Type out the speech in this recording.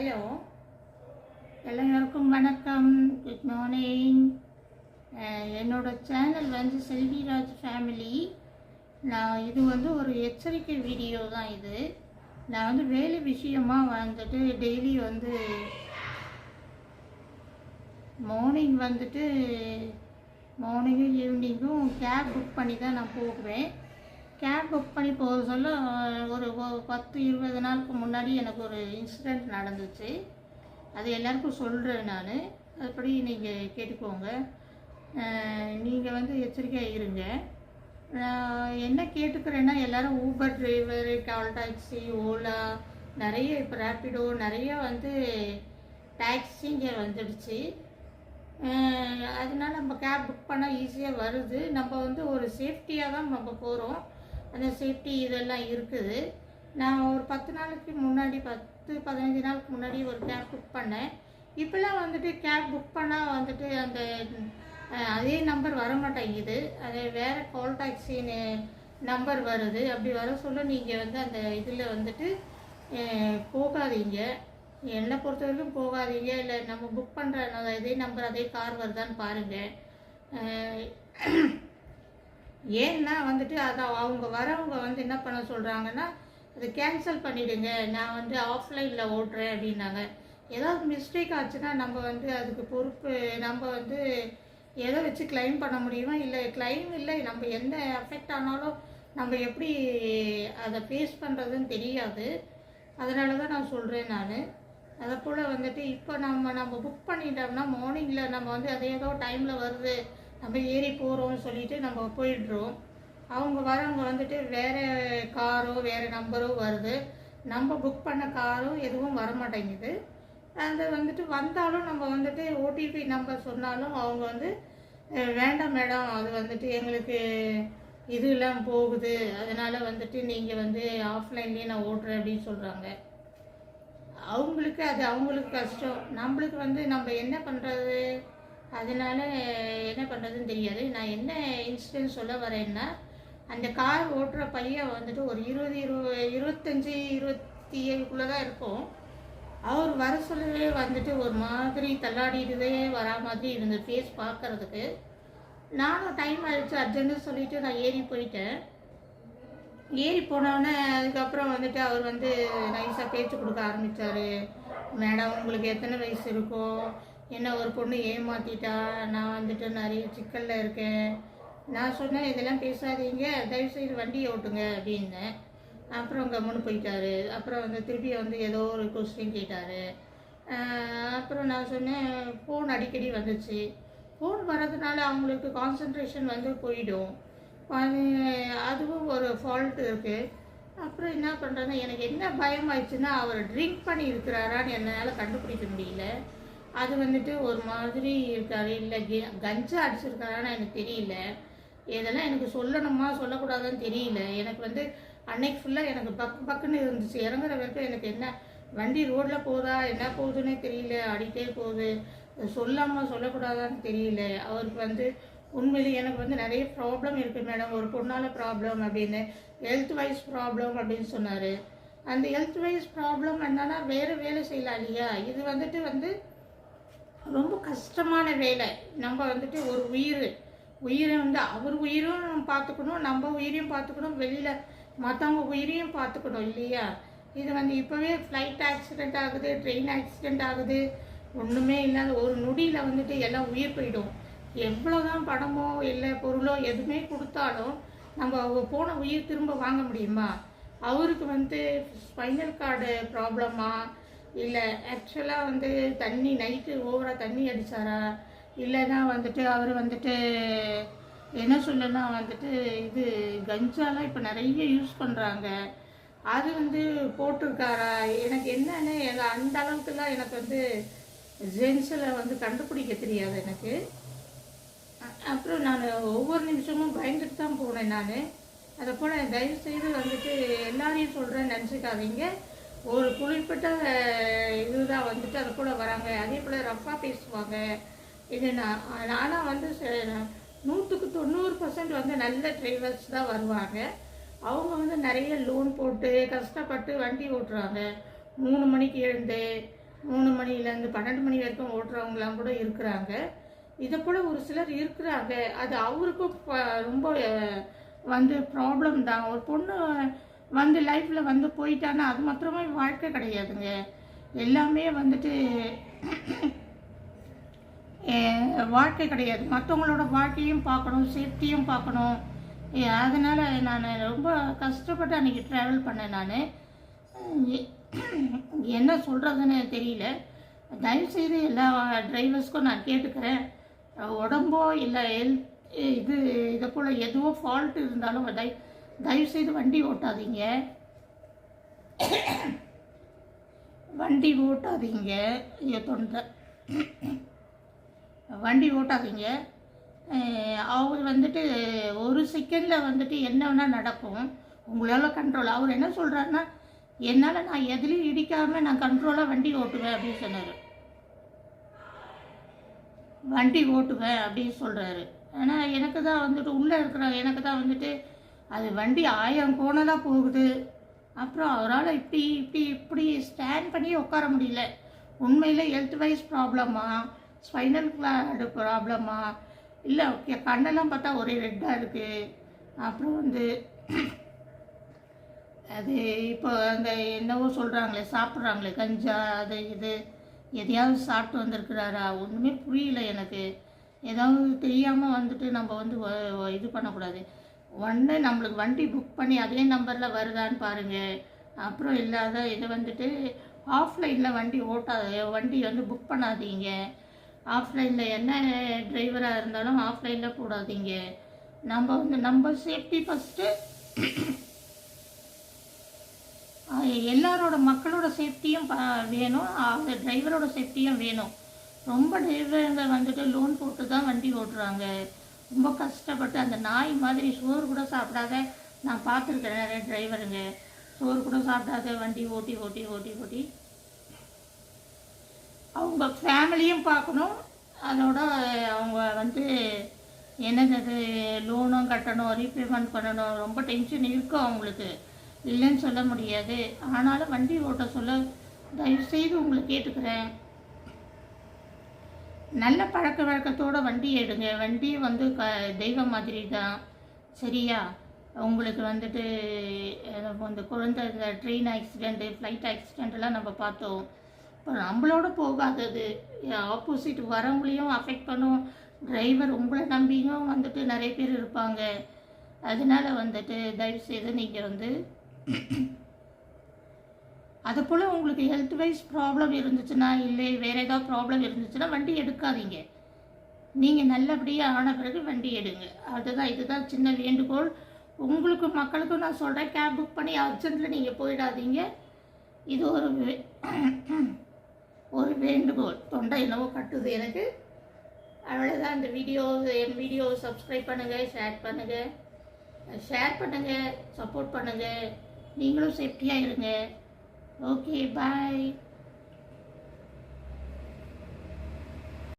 Hello. எல்லோருக்கும் வணக்கம். Good morning என்னோட சேனல் வந்து செல்விராஜ் ஃபேமிலி நான் இது வந்து ஒரு எச்சரிக்கை வீடியோ தான் இது. நான் வந்து வேலை விஷயமாக வந்துட்டு டெய்லி வந்து மார்னிங் வந்துட்டு மார்னிங்கும் ஈவினிங்கும் கேப் புக் பண்ணி தான் நான் போகுவேன் கேப் புக் பண்ணி போக சொல்ல ஒரு பத்து இருபது நாளுக்கு முன்னாடி எனக்கு ஒரு இன்சிடெண்ட் நடந்துச்சு. அது எல்லாருக்கும் சொல்கிறேன் நான். அதுபடி நீங்கள் கேட்டுக்கோங்க. நீங்கள் வந்து எச்சரிக்கையாக இருங்க. நான் என்ன கேட்டுக்கிறேன்னா எல்லோரும் Uber driver call taxi Ola நிறைய இப்போ ரேப்பிடோ நிறைய வந்து டாக்ஸிங்க வந்துடுச்சு. அதனால் அதனால நம்ம கேப் புக் பண்ணால் ஈஸியாக வருது. நம்ம வந்து ஒரு சேஃப்டியாக தான் நம்ம போகிறோம் அந்த சேஃப்டி இதெல்லாம் இருக்குது. நான் ஒரு பத்து நாளைக்கு முன்னாடி பத்து பதினஞ்சு நாளுக்கு முன்னாடி ஒரு கேப் புக் பண்ணேன். இப்போல்லாம் வந்துட்டு கேப் புக் பண்ணால் வந்துட்டு அந்த அதே நம்பர் வர மாட்டேங்குது. அது வேறு கால் டாக்ஸின்னு நம்பர் வருது. அப்படி வர சொல்ல நீங்கள் வந்து அந்த இதில் வந்துட்டு போகாதீங்க. என்னை பொறுத்த வரைக்கும் போகாதீங்க. இல்லை நம்ம புக் பண்ணுற இதே நம்பர் அதே கார் வருதான்னு பாருங்கள் ஏன்னா வந்துட்டு அதை அவங்க வரவங்க வந்து என்ன பண்ண சொல்கிறாங்கன்னா அது கேன்சல் பண்ணிவிடுங்க நான் வந்து ஆஃப்லைனில் ஓட்டுறேன் அப்படின்னாங்க. ஏதாவது மிஸ்டேக் ஆச்சுன்னா நம்ம வந்து அதுக்கு பொறுப்பு நம்ம வந்து எதை வச்சு க்ளைம் பண்ண முடியுமா? இல்லை க்ளைம் இல்லை. நம்ம எந்த அஃபெக்ட் ஆனாலும் நம்ம எப்படி அதை ஃபேஸ் பண்ணுறதுன்னு தெரியாது. அதனால தான் நான் சொல்கிறேன் நான். அதை போல் வந்துட்டு இப்போ நம்ம நம்ம புக் பண்ணிட்டோம்னா மார்னிங்கில் நம்ம வந்து அதே ஏதோ டைமில் வருது. நம்ம ஏறி போகிறோம்னு சொல்லிட்டு நம்ம போயிடுறோம். அவங்க வரவங்க வந்துட்டு வேறு காரோ வேறு நம்பரோ வருது. நம்ம புக் பண்ண காரும் எதுவும் வர மாட்டேங்குது அது வந்துட்டு வந்தாலும் நம்ம வந்துட்டு ஓடிபி நம்பர் சொன்னாலும் அவங்க வந்து வேண்டாம் மேடம் அது வந்துட்டு எங்களுக்கு இது எல்லாம் போகுது. அதனால் வந்துட்டு நீங்கள் வந்து ஆஃப்லைன்லேயே நான் ஓட்டுறேன் அப்படின்னு சொல்கிறாங்க அவங்களுக்கு அது அவங்களுக்கு கஷ்டம். நம்மளுக்கு வந்து நம்ம என்ன பண்ணுறது அதனால் என்ன பண்ணுறதுன்னு தெரியாது. நான் என்ன இன்சிடென்ட் சொல்ல வரேன்னா அந்த கார் ஓட்டுற பையன் வந்துட்டு ஒரு இருபது இருபது இருபத்தஞ்சி இருபத்தி ஏழுக்குள்ளே தான் இருக்கும். அவர் வர சொல்லவே வந்துட்டு ஒரு மாதிரி தள்ளாடிட்டுதே வரா மாதிரி இருந்த ஃபேஸ் பார்க்கறதுக்கு. நானும் டைம் ஆயிடுச்சு அர்ஜென்ட்டு சொல்லிட்டு நான் ஏறி போயிட்டேன். ஏறி போனோடனே அதுக்கப்புறம் வந்துட்டு அவர் வந்து நைஸாக பேச்சு கொடுக்க ஆரம்பித்தார் மேடம் உங்களுக்கு எத்தனை வயசு இருக்கோ என்ன ஒரு பொண்ணு ஏமாத்திட்டா? நான் வந்துட்டு நிறைய சிக்கலில் இருக்கேன். நான் சொன்னேன் இதெல்லாம் பேசாதீங்க. தயவுசெய்து வண்டியை ஓட்டுங்க அப்படின்னேன். அப்புறம் கம்முன்னு போயிட்டாரு. அப்புறம் வந்து திருப்பி வந்து ஏதோ ஒரு கொஸ்டின் கேட்டார். அப்புறம் நான் சொன்னேன் ஃபோன் அடிக்கடி வந்துச்சு. ஃபோன் வர்றதுனால அவங்களுக்கு கான்சன்ட்ரேஷன் வந்து போயிடும். அது அதுவும் ஒரு ஃபால்ட் இருக்குது அப்புறம் என்ன பண்ணுறாங்க எனக்கு என்ன பயம் ஆயிடுச்சுன்னா அவர் ட்ரிங்க் பண்ணி இருக்கிறாரான்னு என்னால் கண்டுபிடிக்க முடியல. அது வந்துட்டு ஒரு மாதிரி இருக்காரு. இல்லை கெ- கஞ்சா அடிச்சிருக்காரான்னு எனக்கு தெரியல. இதெல்லாம் எனக்கு சொல்லணுமா சொல்லக்கூடாதான்னு தெரியல. எனக்கு வந்து அன்னைக்கு ஃபுல்லாக எனக்கு பக்கு பக்குன்னு இருந்துச்சு. இறங்குற வரைக்கும் எனக்கு என்ன வண்டி ரோட்டில் போதா என்ன போகுதுன்னே தெரியல. அடிக்கிட்டே போகுது. சொல்லாமல் சொல்லக்கூடாதான்னு தெரியல. அவருக்கு வந்து உண்மையிலே எனக்கு வந்து நிறைய ப்ராப்ளம் இருக்குது மேடம் ஒரு பொண்ணால் ப்ராப்ளம் அப்படின்னு ஹெல்த் வைஸ் ப்ராப்ளம் அப்படின்னு சொன்னார். அந்த ஹெல்த் வைஸ் ப்ராப்ளம் என்னன்னா வேறு வேலை செய்யலாம் இல்லையா இது வந்துட்டு வந்து ரொம்ப கஷ்டமான வேலை. நம்ம வந்துட்டு ஒரு உயிர். உயிரை வந்து அவர் உயிரும் பார்த்துக்கணும் நம்ம உயிரையும் பார்த்துக்கணும் வெளியில் மற்றவங்க உயிரையும் பார்த்துக்கணும் இல்லையா? இது வந்து இப்போவே ஃப்ளைட் ஆக்சிடெண்ட் ஆகுது ட்ரெயின் ஆக்சிடெண்ட் ஆகுது. ஒன்றுமே இல்லாத ஒரு நொடியில் வந்துட்டு எல்லாம் உயிர் போயிடும். எவ்வளோதான் பணமோ இல்லை பொருளோ எதுவுமே கொடுத்தாலும் நம்ம அவங்க போன உயிர் திரும்ப வாங்க முடியுமா? அவருக்கு வந்து ஸ்பைனல் கார்டு ப்ராப்ளமா இல்லை ஆக்சுவலாக வந்து தண்ணி நைட்டு ஓவராக தண்ணி அடித்தாரா இல்லைன்னா வந்துட்டு அவர் வந்துட்டு என்ன சொல்லுன்னா வந்துட்டு இது கஞ்சாலாம் இப்போ நிறைய யூஸ் பண்ணுறாங்க அது வந்து போட்டிருக்காரா? எனக்கு என்னன்னு எங்கள் அந்த அளவுக்குலாம் எனக்கு வந்து ஜென்ஸில் வந்து கண்டுபிடிக்க தெரியாது எனக்கு. அப்புறம் நான் ஒவ்வொரு நிமிஷமும் பயந்துட்டு தான் போனேன் நான். அதை போல் தயவுசெய்து வந்துட்டு எல்லாரையும் சொல்கிறேன்னு நினச்சிக்காதீங்க. ஒரு குறிப்பிட்ட இதுதான் வந்துட்டு அது கூட வராங்க. அதே போல் ரஃபாக பேசுவாங்க. இது நான் ஆனால் வந்து ச- நூற்றுக்கு தொண்ணூறு பர்சன்ட் வந்து நல்ல டிரைவர்ஸ் தான் வருவாங்க. அவங்க வந்து நிறைய லோன் போட்டு கஷ்டப்பட்டு வண்டி ஓட்டுறாங்க. மூணு மணிக்கு எழுந்து மூணு மணிலேருந்து பன்னெண்டு மணி வரைக்கும் ஓட்டுறவங்களாம் கூட இருக்கிறாங்க. இதை போல் ஒரு சிலர் இருக்கிறாங்க. அது அவருக்கும் ப- ரொம்ப வந்து ப்ராப்ளம் தான். ஒரு பொண்ணு வந்து லைஃப்பில் வந்து போயிட்டான்னா அது மாத்திரமே வாழ்க்கை கிடையாதுங்க. எல்லாமே வந்துட்டு வாழ்க்கை கிடையாது. மற்றவங்களோட வாழ்க்கையும் பார்க்கணும் சேஃப்டியும் பார்க்கணும். அதனால் நான் ரொம்ப கஷ்டப்பட்டு அன்றைக்கி ட்ராவல் பண்ணேன் நான். என்ன சொல்கிறதுன்னு தெரியல. தயவுசெய்து எல்லா டிரைவர்ஸ்க்கும் நான் கேட்டுக்கிறேன். உடம்போ இல்லை ஹெல்த் இது இதை போல் எதுவோ ஃபால்ட் இருந்தாலும் தயவு தயவுசெய்து வண்டி ஓட்டாதீங்க. வண்டி ஓட்டாதீங்க. ஐயோ தொண்டை. வண்டி ஓட்டாதீங்க. அவர் வந்துட்டு ஒரு செகண்டில் வந்துட்டு என்ன வேணால் நடக்கும். உங்களால் கண்ட்ரோல் அவர் என்ன சொல்கிறாருன்னா என்னால் நான் எதுலேயும் இடிக்காமல் நான் கண்ட்ரோலாக வண்டி ஓட்டுவேன் அப்படின்னு சொன்னார். வண்டி ஓட்டுவேன் அப்படின்னு சொல்கிறாரு ஆனால் எனக்கு தான் வந்துட்டு உள்ளே இருக்கிற எனக்கு தான் வந்துட்டு அது வண்டி ஆயிரம் கோணலாக போகுது. அப்புறம் அவரால் இப்படி இப்படி இப்படி ஸ்டாண்ட் பண்ணி உட்கார முடியல. உண்மையில் ஹெல்த் வைஸ் ப்ராப்ளமா ஸ்பைனல் கிளாடு ப்ராப்ளமா இல்லை ஓகே கண்ணெல்லாம் பார்த்தா ஒரே ரெட்டாக இருக்குது அப்புறம் வந்து அது இப்போ அந்த என்னவோ சொல்கிறாங்களே சாப்பிட்றாங்களே கஞ்சா அது இது. எதையாவது சாப்பிட்டு வந்திருக்கிறாரா? ஒன்றுமே புரியல எனக்கு. ஏதாவது தெரியாமல் வந்துட்டு நம்ம வந்து இது பண்ணக்கூடாது. ஒன்று நம்மளுக்கு வண்டி புக் பண்ணி அதே நம்பரில் வருதான்னு பாருங்கள் அப்புறம் இல்லாத இது வந்துட்டு ஆஃப்லைனில் வண்டி ஓட்டாத வண்டி வந்து புக் பண்ணாதீங்க. ஆஃப்லைனில் என்ன டிரைவராக இருந்தாலும் ஆஃப்லைனில் போடாதீங்க. நம்ம வந்து நம்ம சேஃப்டி ஃபஸ்ட்டு எல்லாரோட மக்களோட சேஃப்டியும் ப- வேணும். அந்த டிரைவரோட சேஃப்டியும் வேணும். ரொம்ப டிரைவருங்க வந்துட்டு லோன் போட்டு தான் வண்டி ஓட்டுறாங்க. ரொம்ப கஷ்டப்பட்டு அந்த நாய் மாதிரி சோறு கூட சாப்பிடாத நான் பார்த்துருக்கேன் நிறைய டிரைவருங்க சோறு கூட சாப்பிடாத வண்டி ஓட்டி ஓட்டி ஓட்டி ஓட்டி. அவங்க ஃபேமிலியும் பார்க்கணும். அதோட அவங்க வந்து என்னது லோனும் கட்டணும் ரீபேமெண்ட் பண்ணணும். ரொம்ப டென்ஷன் இருக்கும் அவங்களுக்கு. இல்லைன்னு சொல்ல முடியாது. ஆனாலும் வண்டி ஓட்ட சொல்ல தயவுசெய்து உங்களை கேட்டுக்கிறேன். நல்ல பழக்க வழக்கத்தோடு வண்டி எடுங்க. வண்டி வந்து க தெய்வம் மாதிரி தான் சரியா? உங்களுக்கு வந்துட்டு இந்த குழந்தை ட்ரெயின் ஆக்சிடெண்ட்டு ஃப்ளைட் ஆக்சிடெண்ட்டெல்லாம் நம்ம பார்த்தோம். இப்போ நம்மளோட போகாதது ஆப்போசிட் வரவங்களையும் அஃபெக்ட் பண்ணும். டிரைவர் உங்களை நம்பியும் வந்துட்டு நிறைய பேர் இருப்பாங்க. அதனால வந்துட்டு தயவுசெய்து நீங்கள் வந்து அது போல் உங்களுக்கு ஹெல்த் வைஸ் ப்ராப்ளம் இருந்துச்சுன்னா இல்லை வேறு ஏதாவது ப்ராப்ளம் இருந்துச்சுன்னா வண்டி எடுக்காதீங்க. நீங்கள் நல்லபடியாக ஆன பிறகு வண்டி எடுங்க. அதுதான் இதுதான் சின்ன வேண்டுகோள். உங்களுக்கு மக்களுக்கும் நான் சொல்கிறேன் கேப் புக் பண்ணி அர்ஜென்ட்டில் நீங்கள் போயிடாதீங்க. இது ஒரு வே- ஒரு வேண்டுகோள். தொண்டை என்னவோ கட்டுது எனக்கு. அவ்வளோதான் இந்த வீடியோ என் வீடியோ சப்ஸ்கிரைப் பண்ணுங்கள் ஷேர் பண்ணுங்கள் ஷேர் பண்ணுங்கள் சப்போர்ட் பண்ணுங்கள் நீங்களும் சேஃப்டியாக இருங்க. Okay bye